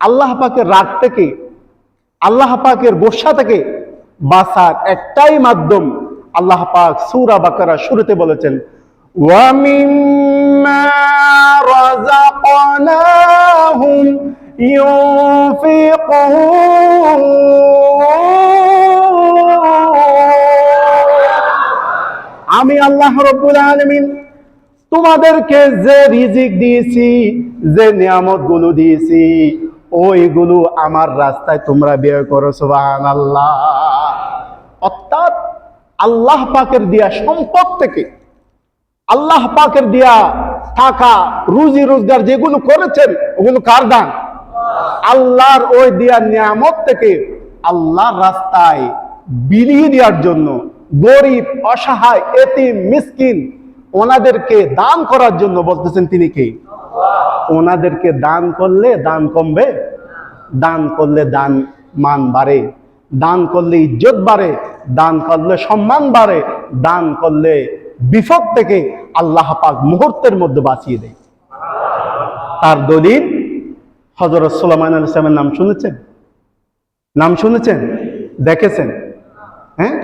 আল্লাহ পাকের রাগ থেকে, আল্লাহ পাকের বর্ষা থেকে বাসার একটাই মাধ্যম আল্লাহ পাক সুরা বাকারা শুরুতে বলেছেন আমি আল্লাহ রব্বুল আলমিন তোমাদেরকে যে রিজিক দিয়েছি, যে নিয়ামতগুলো দিয়েছি ওইগুলো আমার রাস্তায় তোমরা ব্যয় করো সুবাহান আল্লাহ অর্থাৎ আল্লাহ পাকের দিয়া সম্পদ থেকে, আল্লাহ পাকের দিয়া টাকা রুজি রোজগার যেগুলো করেছেন, ওগুলো কার দান? আল্লাহর ওই দিয়া নিয়ামত থেকে আল্লাহর রাস্তায় বিলিয়ে দেওয়ার জন্য গরিব, অসহায়, এতিম, মিসকিন ওনাদেরকে দান করার জন্য বলতেছেন তিনি কে? ওনাদেরকে দান করলে দান কমবে, দান করলে দান মান বাড়ে, দান করলে ইজ্জত বাড়ে, দান করলে সম্মান বাড়ে, দান করলে বিপদ থেকে আল্লাহ পাক মুহূর্তের মধ্যে বাঁচিয়ে দেয়। তার দলিল হজরত সোলামান আল ইসলামের নাম শুনেছেন? নাম শুনেছেন? দেখেছেন? হ্যাঁ?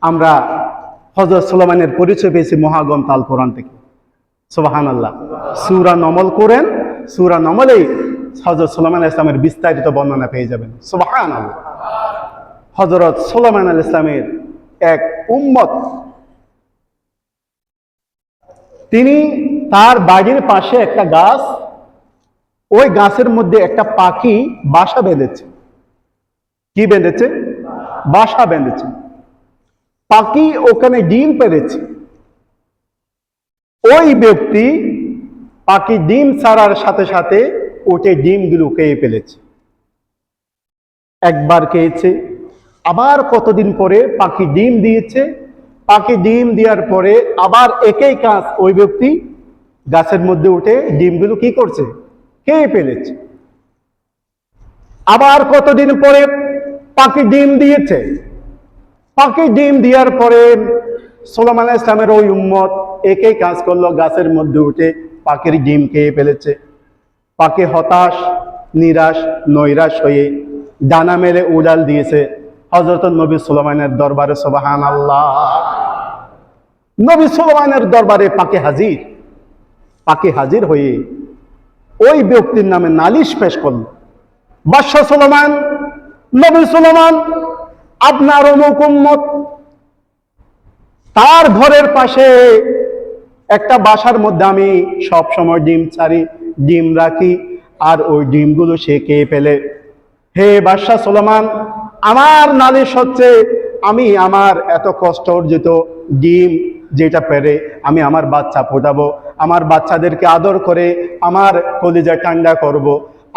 আমরা হজরত সোলামানের পরিচয় পেয়েছি মহাগম তাল কোরআন থেকে। সোবাহান আল্লাহ সুরা নমল করেন সুরা নমলেই হজরত সোলামান ইসলামের বিস্তারিত বর্ণনা পেয়ে যাবেন। সোবাহান হজরত সোলামান আল ইসলামের এক উম্মত। তিনি তার বাড়ির পাশে একটা গাছ, ওই গাছের মধ্যে একটা পাখি বাসা বেঁধেছে। কি বেঁধেছে? বাসা বেঁধেছে। পাখি ওখানে ডিম পেরেছে ওই ব্যক্তি পাখি ডিম ছাড়ার সাথে সাথে ওটে ডিমগুলো খেয়ে ফেলেছে। একবার খেয়েছে, আবার কতদিন পরে পাখি ডিম দিয়েছে? পাখি ডিম দেওয়ার পরে আবার একই কাজ ওই ব্যক্তি গাছের মধ্যে উঠে ডিমগুলো কি করছে? খেয়ে ফেলেছে। আবার কতদিন পরে পাখি ডিম দিয়েছে? পাখি ডিম দেওয়ার পরে সোলামান ইসলামের ওই উম্মত একই কাজ করল গাছের মধ্যে উঠে পাখির ডিম খেয়ে ফেলেছে। পাখি হতাশ, নিরাশ, নৈরাশ হয়ে ডানা মেলে উড়াল দিয়েছে হজরত নবী সুলাইমানের দরবারে সোবাহান আল্লাহ নবী সুলাইমানের দরবারে পাকে হাজির। পাকে হাজির হয়ে ওই ব্যক্তির নামে নালিশ পেশ করল। বাদশাহ সুলাইমান, নবী সুলাইমান, আপনার অমুক উম্মত, তার ঘরের পাশে একটা বাসার মধ্যে আমি সব সময় ডিম ছাড়ি, ডিম রাখি, আর ওই ডিমগুলো সে খেয়ে ফেলে। হে বাদশাহ সুলেমান, আমার নালিশ হচ্ছে আমি আমার এত কষ্ট অর্জিত ডিম যেটা পেরে আমি আমার বাচ্চা ফোটাবো, আমার বাচ্চাদেরকে আদর করে আমার কলিজা ঠান্ডা করব।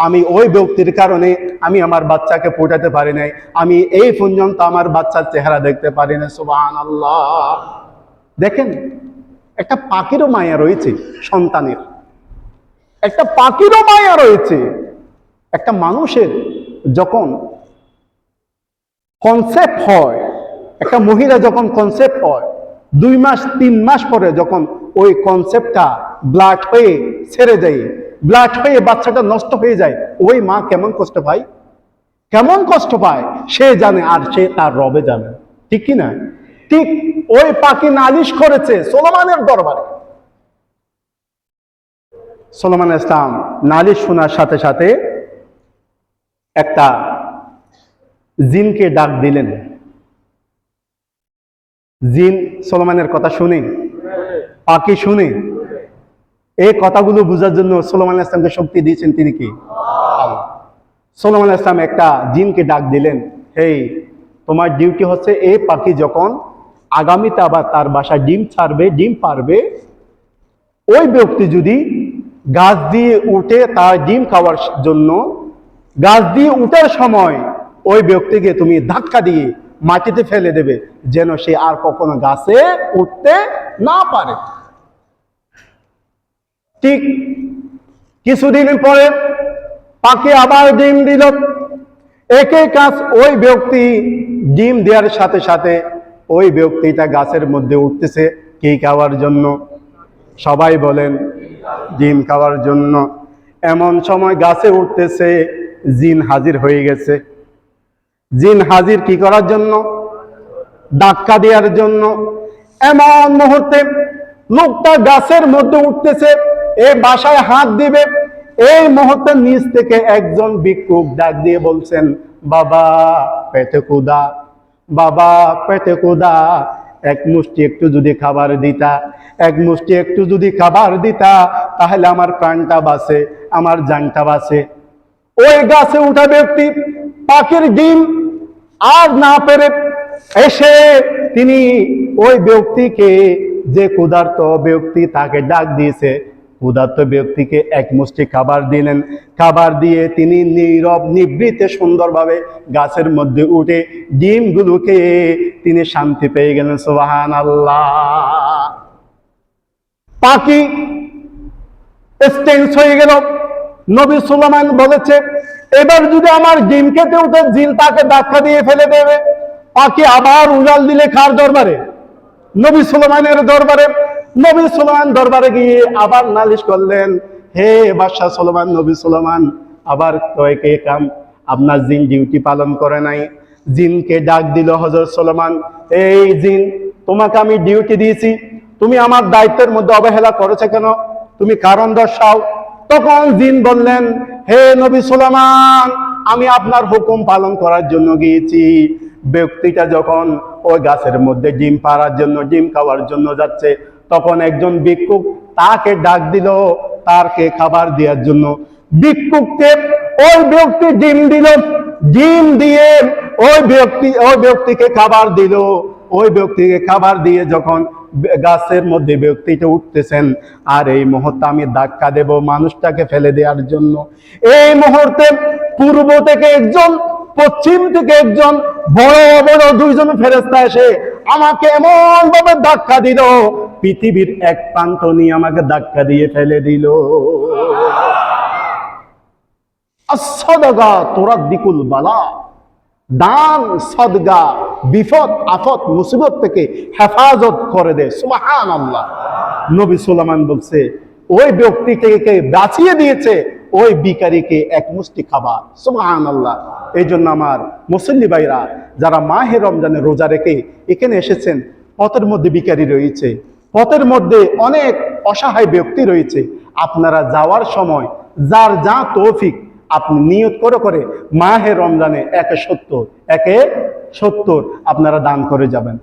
আমি ওই ব্যক্তির কারণে আমি আমার বাচ্চাকে ফোটাতে পারি নাই। আমি এই পর্যন্ত আমার বাচ্চার চেহারা দেখতে পারি না সুবাহ আল্লাহ দেখেন একটা পাখিরও মায়া রয়েছে সন্তানের। একটা পাখিরও মায়া রয়েছে। একটা মানুষের যখন কনসেপ্ট হয়, একটা মহিলা যখন কনসেপ্ট হয়, দুই মাস, তিন মাস পরে যখন ওই কনসেপ্টটা ব্লাড হয়ে ছেড়ে যায় ব্লাড হয়ে বাচ্চাটা নষ্ট হয়ে যায়, ওই মা কেমন কষ্ট পায়? কেমন কষ্ট পায়? সে জানে আর সে তার রবে জানে। ঠিক কি না? ঠিক ওই পাখি নালিশ করেছে সোলোমানের দরবারে সোলোমান ইসলাম নালিশ শোনার সাথে সাথে একটা জিনকে ডাক দিলেন জিন সোলোমানের কথা শুনে, পাখি শুনে, এই কথাগুলো বোঝার জন্য সোলোমান ইসলামকে শক্তি দিয়েছেন তিনি কি। সোলোমান ইসলাম একটা জিনকে ডাক দিলেন এই তোমার ডিউটি হচ্ছে এই পাখি যখন আগামীতে আবার তার বাসায় ডিম ছাড়বে, ডিম পারবে। ওই ব্যক্তি যদি গাছ দিয়ে উঠে তার ডিম খাওয়ার জন্য, গাছ দিয়ে উঠার সময় ওই ব্যক্তিকে তুমি ধাক্কা দিয়ে মাটিতে ফেলে দেবে, যেন সে আর কখনো গাছে উঠতে না পারে। ঠিক কিছুদিন পরে পাখি আবার ডিম দিল। একই কাজ ওই ব্যক্তি ডিম দেওয়ার সাথে সাথে ওই ব্যক্তিটা গাছের মধ্যে উঠতেছে, কি খাওয়ার জন্য? সবাই বলেন, ডিম খাওয়ার জন্য। এমন সময় গাছে উঠতেছে, জিন হাজির হয়ে গেছে। জিন হাজির কি করার জন্য? ডাক্কা দেওয়ার জন্য। এমন মুহূর্তে লোকটা গাছের মধ্যে উঠতেছে, এ বাসায় হাত দিবে। এই মুহূর্তে নিচ থেকে একজন ভিক্ষুক ডাক দিয়ে বলছেন, বাবা, পেটে কুদা বাবা, পেটে কোদা এক মুষ্টি একটু যদি খাবার দিতা, এক মুষ্টি একটু যদি খাবার দিতা, তাহলে আমার প্রাণটা বাঁচে, আমার জানটা বাঁচে। ওই গাছে উঠা ব্যক্তি, পাখির ডিম আর না পেরে এসে তিনি ওই ব্যক্তিকে, যে ক্ষুধার্ত ব্যক্তি তাকে ডাক দিয়েছে ক্ষুধার্ত ব্যক্তিকে এক মুষ্টি খাবার দিলেন। খাবার দিয়ে তিনি নীরব নিবৃতে সুন্দরভাবে গাছের মধ্যে উঠে ডিমগুলোকে তিনি শান্তি পেয়ে গেলেন। সোহান আল্লাহ পাখি এক্সচেঞ্জ হয়ে গেল। নবী সুলেমান বলেছে, এবার যদি আমার ডিম খেতে উঠে, জিন তাকে ধাক্কা দিয়ে ফেলে দেবে। পাখি আবার উজাল দিলে কার দরবারে? নবী সুলেমানের দরবারে নবী সুলেমান দরবারে গিয়ে আবার নালিশ করলেন, হে বাদশাহ সুলেমান নবী সুলেমান আবার কয়েকে কাম? আপনার জিন ডিউটি পালন করে নাই। জিনকে ডাক দিল হজর সুলেমান এই জিন, তোমাকে আমি ডিউটি দিয়েছি। তুমি আমার দায়িত্বের মধ্যে অবহেলা করেছে কেন? তুমি কারণ দর্শাও। তখন জিন বললেন, হে নবী সুলেমান আমি আপনার হুকুম পালন করার জন্য গিয়েছি। ব্যক্তিটা যখন ওই গাছের মধ্যে ডিম পাড়ার জন্য, ডিম খাওয়ার জন্য যাচ্ছে তখন একজন ভিক্ষুক তাকে ডাক দিল, তারকে খাবার দেওয়ার জন্য। ভিক্ষুককে ওই ব্যক্তি ডিম দিল, ডিম দিয়ে ওই ব্যক্তি, ওই ব্যক্তিকে খাবার দিল। ওই ব্যক্তিকে খাবার দিয়ে যখন গাছের মধ্যে ব্যক্তিটা উঠতেছেন, আর এই মুহূর্তে আমি ধাক্কা দেব মানুষটাকে ফেলে দেওয়ার জন্য। এই মুহূর্তে পূর্ব থেকে একজন পশ্চিম থেকে একজন বড় বড় দুইজন ফেরেস্তা এসে আমাকে এমন ভাবে ধাক্কা দিল। পৃথিবীর এক প্রান্ত নিয়ে আমাকে ধাক্কা দিয়ে ফেলে দিল। আসদগা তোরা দিকুল বালা। দান, সদগা, বিপদ, আফত, মুসিবত থেকে হেফাজত করে দে। সুবাহান আল্লাহ নবী সুলামান বলছে, ওই ব্যক্তিকে বাঁচিয়ে দিয়েছে? ওই বিকারীকে এক মুষ্টি খাবার সুবাহান আল্লাহ এই জন্য আমার মুসল্লি ভাইরা, যারা মাহে রমজানে রোজা রেখে এখানে এসেছেন, পথের মধ্যে বিকারী রয়েছে। পথের মধ্যে অনেক অসহায় ব্যক্তি রয়েছে। আপনারা যাওয়ার সময় যার যা তৌফিক, আপনি নিয়ত করে করে মাহে রমজানে একে সত্তর একে সত্তর আপনারা দান করে যাবেন।